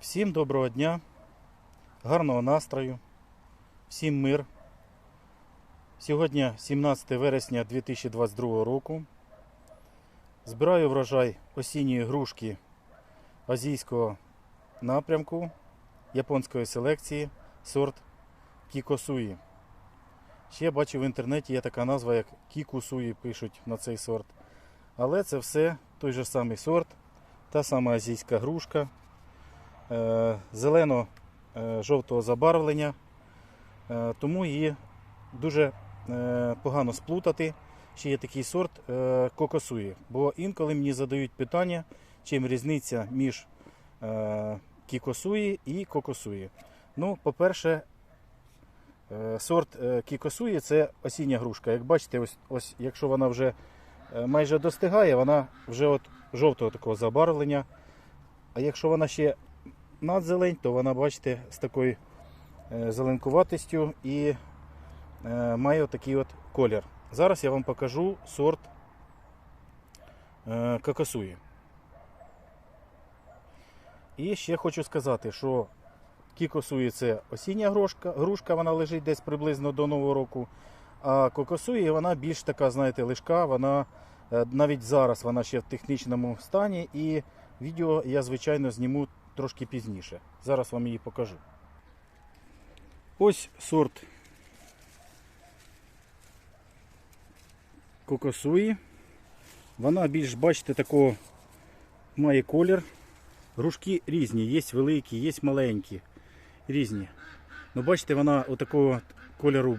Всім доброго дня, гарного настрою, всім мир. Сьогодні 17 вересня 2022 року. Збираю врожай осінньої грушки азійського напрямку японської селекції сорт Кікосуї. Ще бачу в інтернеті є така назва, як Кікусуї пишуть на цей сорт. Але це все той же самий сорт, та сама азійська грушка зелено-жовтого забарвлення, Е, тому її дуже е, погано сплутати. Ще є такий сорт е, кокосуї. Бо інколи мені задають питання, чим різниця між е, кікосуї і кокосуї. Ну, по-перше, е, сорт е, кікосуї це осіння грушка. Як бачите, ось, ось якщо вона вже е, майже достигає, вона вже от жовтого такого забарвлення. А якщо вона ще надзелень, то вона, бачите, з такою е, зеленкуватістю і е, має такий от колір. Зараз я вам покажу сорт е, какасуї. І ще хочу сказати, що кікосуї це осіння грушка, грушка, вона лежить десь приблизно до Нового року. А кокосуї вона більш така, знаєте, лишка, вона навіть зараз вона ще в технічному стані. І відео я, звичайно, зніму трошки пізніше. Зараз вам її покажу. Ось сорт кокосуї. Вона більш, бачите, такого має колір. Грушки різні, є великі, є маленькі. Різні. Ну, бачите, вона отакого кольору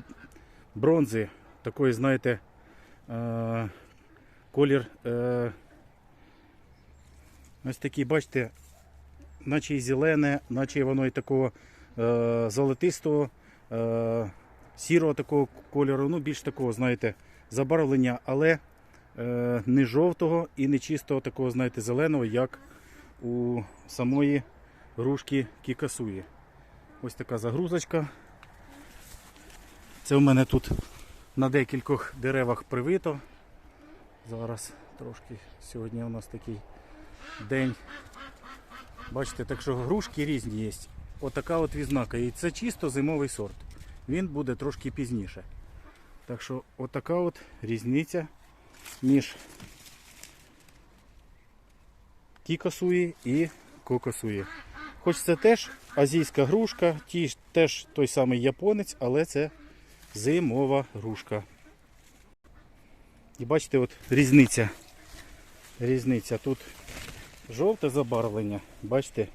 бронзи, такої, знаєте, е- колір. Е- ось такий, бачите, наче і зелене, наче воно і такого е- золотистого, е- сірого такого кольору, ну більш такого, знаєте, забарвлення, але е- не жовтого і не чистого такого, знаєте, зеленого, як у самої грушки кікасуї. Ось така загрузочка. Це у мене тут на декількох деревах привито. Зараз трошки сьогодні у нас такий день. Бачите, так що грушки різні є. Отака от відзнака. І це чисто зимовий сорт. Він буде трошки пізніше. Так що отака от різниця між кікосуї і кокосуї. Хоч це теж азійська грушка, теж той самий японець, але це зимова грушка. І бачите, от різниця. Різниця. Тут жовте забарвлення, бачите,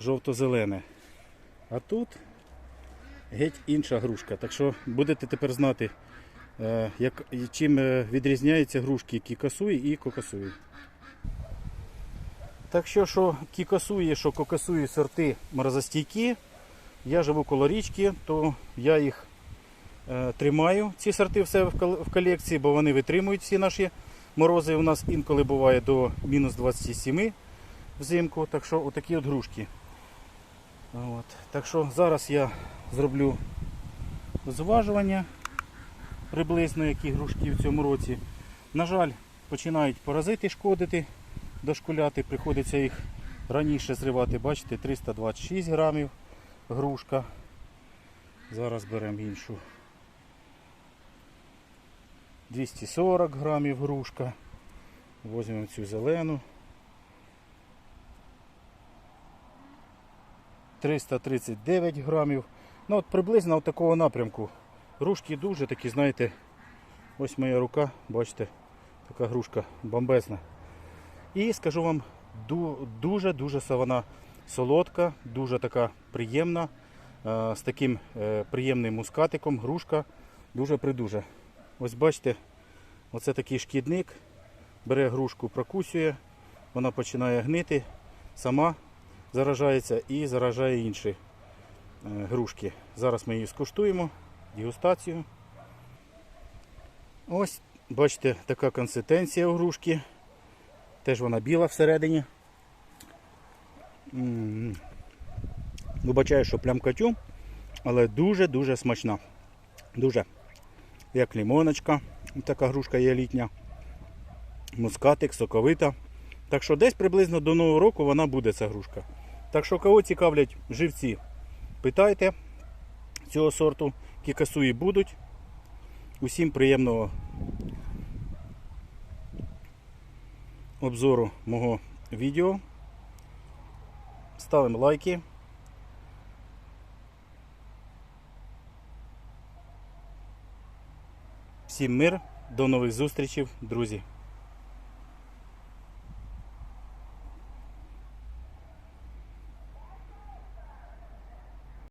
жовто-зелене. А тут геть інша грушка. Так що будете тепер знати, е, як, чим е, відрізняються грушки кікосуї і кокосуї. Так що, що кікосуї, що кокосуї сорти морозостійкі. Я живу коло річки, то я їх е, тримаю, ці сорти в себе в кол- в колекції, бо вони витримують всі наші морози. У нас інколи буває до мінус 27 взимку. Так що отакі от грушки. От. Так що зараз я зроблю зважування приблизно, які грушки в цьому році. На жаль, починають паразити шкодити дошкуляти, приходиться їх раніше зривати, бачите, 326 грамів грушка. Зараз беремо іншу. 240 грамів грушка. Возьмемо цю зелену. 339 грамів. Ну от приблизно от такого напрямку. Грушки дуже такі, знаєте, ось моя рука, бачите, така грушка бомбезна. І скажу вам, дуже-дуже вона солодка, дуже така приємна, е, з таким е, приємним мускатиком, грушка, дуже придуже. Ось бачите, оце такий шкідник, бере грушку, прокусює, вона починає гнити, сама заражається і заражає інші е, грушки. Зараз ми її скуштуємо, дегустацію. Ось, бачите, така консистенція у грушки. Теж вона біла всередині. Вибачаю, що плямкатю, але дуже-дуже смачна. Дуже. Як лімоночка. Така грушка є літня. Мускатик, соковита. Так що десь приблизно до Нового року вона буде ця грушка. Так що кого цікавлять живці, питайте цього сорту. Кікасуї будуть. Усім приємного обзору мого відео. Ставимо лайки. Всім мир, до нових зустрічей, друзі!